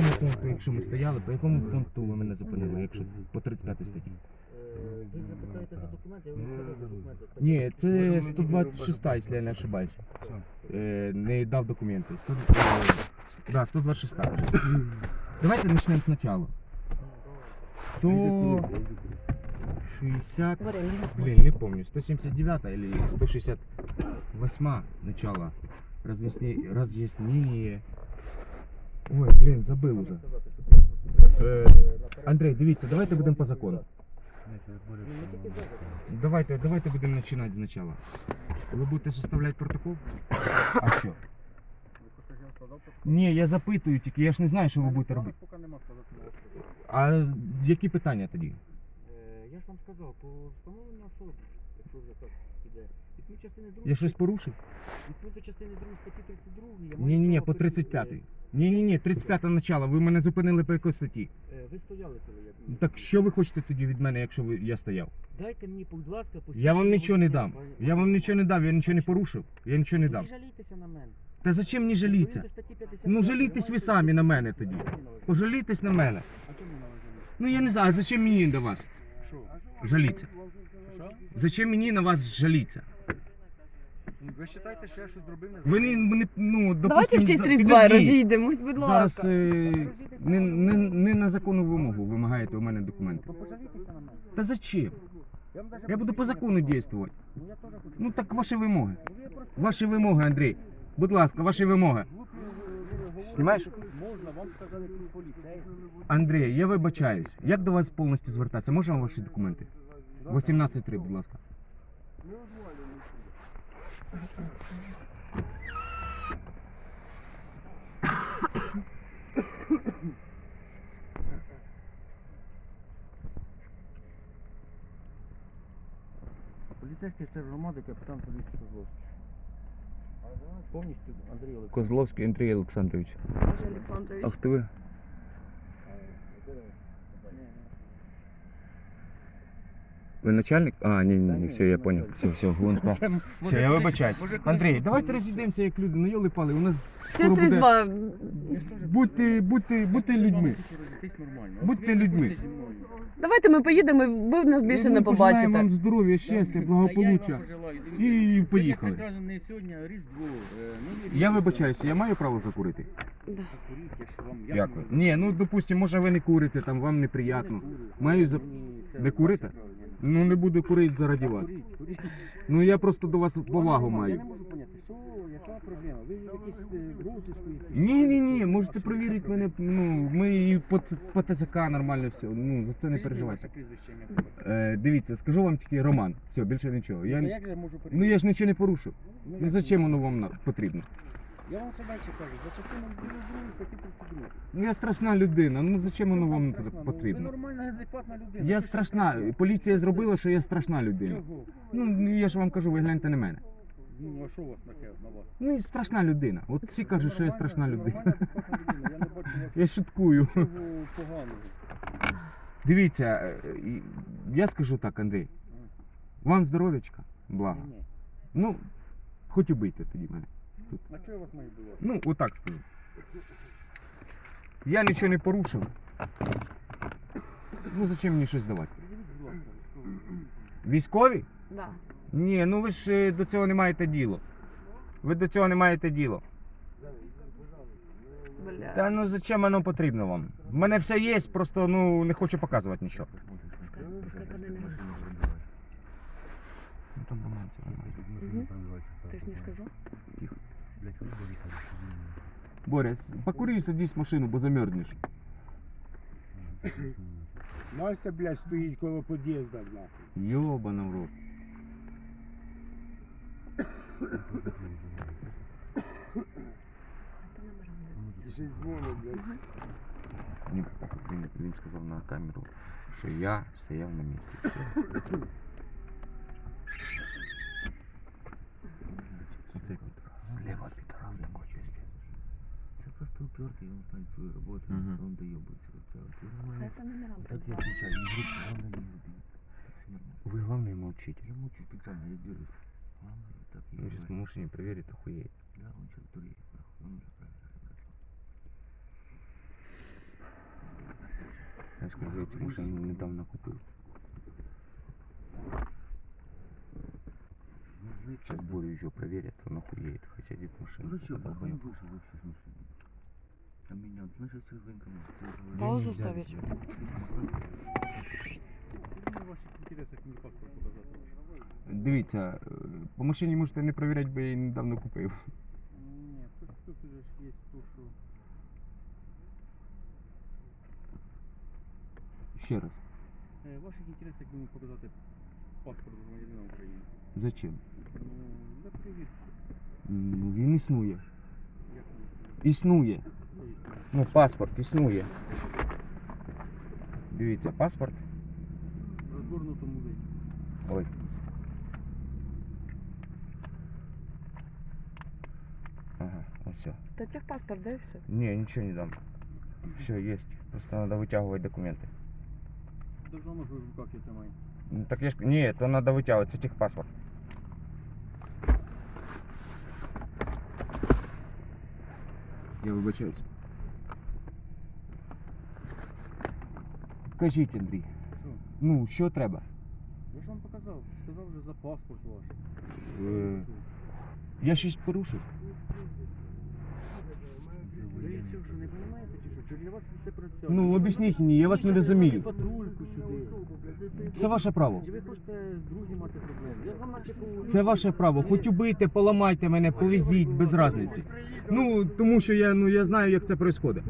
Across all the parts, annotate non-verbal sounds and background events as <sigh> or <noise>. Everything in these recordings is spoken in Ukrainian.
якому пункту, якщо ми стояли, по якому пункту ви мене зупинили, якщо по 35 статті? Е, Ви запитаєте за документи, я вам скажу за документи. Ні, це 126, якщо я не ошибаюсь. Е, не дав документи. 100, е, да, 126. Давайте почнемо спочатку. 160, блин, не помню, 179 или 168 начало. Разъяснение. Ой, блин, забыл уже. Е, Андрей, дивіться, давайте будемо по закону. Давайте, давайте будемо починати спочатку. Ви будете составляти протокол? А що? Ні, я запитую тільки, я ж не знаю, що ви будете робити. А які питання тоді? Е, Я ж вам сказав, по встановленню особи, якщо вже так іде. Відповідь частини 2 Я щось порушив? Відповідь частини 2 статті 32 я маю Ні, ні, ні, право по перед- 35-й. Ні, ні, ні, 35 начало. Ви мене зупинили по якій статті. Е, Ви стояли коли я... Ну, Так що ви хочете тоді від мене, якщо ви, я стояв? Дайте мені, будь ласка, Я вам нічого не водія, дам. пані- Я вам нічого не дав, я нічого не порушив. Я нічого не Ви дав. жалійтеся на мене. Та зачем мені? Відповідно статті 55 Ну жалійтесь ви маєте самі на мене тоді. чому не належить? Пожалійтесь на мене. А чому не жаліти? Ну я не знаю, а зачем мені до вас Що? Жаліться? Що? Зачем мені на вас жаліться? Ви вважаєте, що я щось зробив не Ви не, не ну, Давайте допустим, в честь за- Різдва розійдемось, будь Зараз ласка. е, не, не, не на законну вимогу вимагаєте у мене документи. То пожалійтеся на мене. Та зачем? Я, вам даже Я буду по посвідчення закону покажу. дійствувати. Ну я теж хочу. Ну так ваші вимоги. Ну, ви просто Ваші вимоги, Андрій. Будь ласка, ваші вимоги. глупі, Знімаєш? Можна, вам сказали поліцейський. Андрій, я вибачаюсь. Як до вас повністю звертатися? Можна ваші документи? 18.3, будь ласка. Поліцейський це громади, капітан поліції Козловський. Повністю Андрій Олександрович. Козловський Андрій Олександрович. Андрій Олександрович. А хто ви? Ви начальник? А, ні, ні, ні, все, я понял. Все, все, вон спав. Все, я вибачаюсь. Андрій, давайте розійдемося як люди. Ну йоли пали, у нас В честь скоро буде... Різдва. Будьте, будьте, будьте людьми. Будьте людьми. Давайте ми поїдемо, і ви нас більше Ну, не ми пожелаємо побачите. вам здоров'я, щастя, благополуччя. І поїхали. прекрасне не сьогодні, а Різдво. е, Новий рік. Я вибачаюся, я маю право закурити? Да. Якщо вам я Дякую. не Ні, ну допустим, може ви не курите, там вам неприємно. курю. Маю за- Мені це Не ваше курите? Ну не буду курити заради вас. Куріть, куріть. Ну я просто до вас повагу Я маю. не можу поняти, що, яка проблема? Ви якісь е, розиску якісь? Ні, ні, ні, можете перевірити мене. Ну, ми і по, т- по ТЗК нормально все. Ну, за це не переживайте. Е, дивіться, скажу вам тільки Роман. Все, більше нічого. Я, як же я можу ну перевірити? я ж нічого не порушив. Ну, Ну як зачем воно вам на- потрібно? Я вам ще далі кажу, за частиною 2 статті 32. Ну я страшна людина. Ну зачем воно Чого вам страшна? Ну, потрібно? Ви нормальна, адекватна людина. Я Що ж страшна. страшного? Поліція зробила, що я страшна людина. Чого? Ну я ж вам кажу, ви гляньте на мене. Ну, а що у вас таке на вас? Ну і страшна людина. От всі кажуть, що я страшна людина. нормальна, адекватна людина. Я не бачу у вас <laughs> Я шуткую. нічого поганого. Дивіться, е, і- я скажу так, Андрій. Вам здоров'ячка, благо. Ні. Ну, хоч убийте тоді мене. А чого я вас маю бувати? Ну, отак скажу. Я нічого не порушив. Ну, зачем мені щось давати? Військові? Да. Ні, ну ви ж е, до цього не маєте діло. Ви до цього не маєте діло. Бля. Та ну зачем воно потрібно вам? В мене все є, просто ну не хочу показувати нічого. Пускай, пускай поднимется. Ну там. Мгм. Ти ж не сказав? Боря, с- покури і садись в машину, бо замерзнеш. <coughs> Настя, блядь, стоїть коло під'їзду, нахуй. Йобана в рот. І ще й дзвонить, блядь. Ні, він, він сказав на камеру, що я стояв на місці. Все. <coughs> Це просто упертий, він знає свою роботу, Мгм. він доєбується до цього. Це Це нормально. по номерам Так я придбав. отвечаю, не группа, главное не любить. Все нормально. Ви головне мовчите. Я мучу специально, я держусь. Главное, так и Ну, сейчас по бывает. машине проверит, охуеет. Да, он сейчас дуреет, нахуй. Он уже правильно я скажу, я цю машину недавно купив. Сейчас Борю еще проверят, он охуеет, хотя вид машины. Ну что, подобный. похуй вышел вообще с машины. Там меня, знаешь, с рынком. Паузу ставить. В ваших інтересах мені паспорт показати. Дивіться, е, по машині можете не перевіряти, бо я її недавно купив. Ні, тут, тут уже ж є то, що... Ще раз. Е, В ваших інтересах мені показати паспорт громадянина України. Зачем? Ну, для перевірки. Ну він існує. Як ви Існує. що є? Ну, паспорт існує. Дивіться, паспорт. В розгорнутому виді. Ой. Ага, ось все. Та техпаспорт, да, і все. Не, ничего не дам. Все, есть. Просто надо вытягивать документы. Державно ж ви в руках я тримаю. Ну, так я ж... Нет, то надо вытягивать, это техпаспорт. Я вибачаюсь. Кажіть, Андрій, Що? ну що треба? Я ж вам показав, сказав вже за паспорт ваш. Е, Я щось порушив. Ви що не розумієте чи що? Чи для вас це працює? Ну, об'ясніть мені, я вас не розумію. Патрульку сюди. Це ваше право. Чи ви хочете другі мати проблеми? Я вам наче Це ваше право. Хоч убийте, поламайте мене, повезіть, без різниці. Ну, тому що я, ну, я знаю, як це відбувається.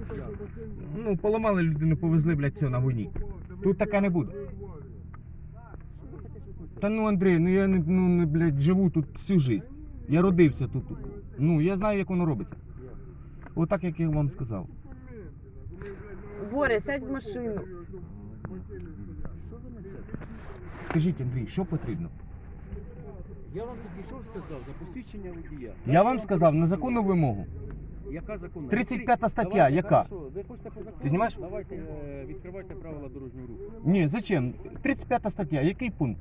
Ну, поламали людину, повезли, блядь, все на війні. Тут таке не буде. Та ну, Андрій, ну я не, ну, не, блядь, живу тут всю життя. Я родився тут. Ну, я знаю, як воно робиться. Отак, як я вам сказав. Боря, сядь в машину. Що ви несете? Скажіть, Андрій, що потрібно? Я вам підійшов, сказав за посвідчення водія. Я вам сказав на законну вимогу. Яка законна? 35 стаття, Давайте, яка? хорошо, Ви хочете по закону? Ти знімаєш? Давайте е, відкривайте правила дорожнього руху. Ні, зачем? 35 стаття, який пункт?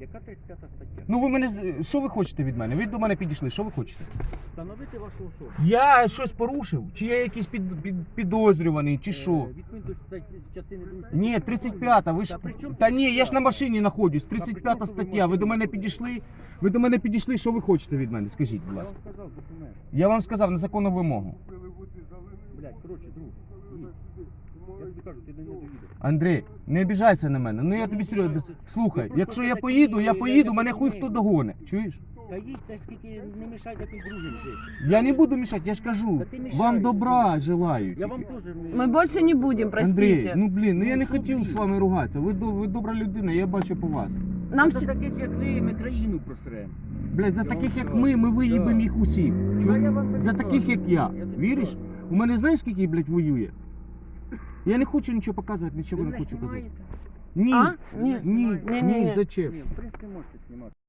Яка 35 стаття? Ну ви мене з- що ви хочете від мене? Ви до мене підійшли, що ви хочете? Встановити вашу особу. Я щось порушив? Чи я якийсь під, під, підозрюваний, чи що? Е, Відповідно до статті- частини 2 статті. Ні, 35-та, ви ж. Та при чому Та ні, я ж 35-та? на машині знаходжусь. 35 тут стаття. Ви до мене підійшли. Ви до мене підійшли, що ви хочете від мене? Скажіть, будь Я ласка. вам сказав документ. Я вам сказав на законну вимогу. Блять, коротше, друг. Їдь. Я тобі кажу, ти до нього доїдеш. Андрій, не обіжайся на мене. Ну я тобі серйозно. Слухай, якщо я поїду, я поїду, мене хуй хто догоне. Чуєш? Та їдьте, скільки не мішайте тут другим жити. Я не буду мішати, я ж кажу. Та ти Вам добра желаю. Я вам тільки. теж... Мы больше не будем, Андрій, простите. ну блін, ну я Ну, не хотів з вами ругатися. Ви, до- ви добра людина, я бачу по вас. Нам За таких, як ви, ми країну просремо. Блядь, за Я таких вам як кажу. ми, ми виїбемо Да. їх усіх. Та я вам так За таких як я. Я тобі Віриш? кажу. У мене знаєш, скільки, блядь, воює? Я не хочу нічого показувати, нічого не хочу казати. Ні, А? Ні. ні, Ні, ні, ні, ні. зачем? Ні, в принципі, можете знімати.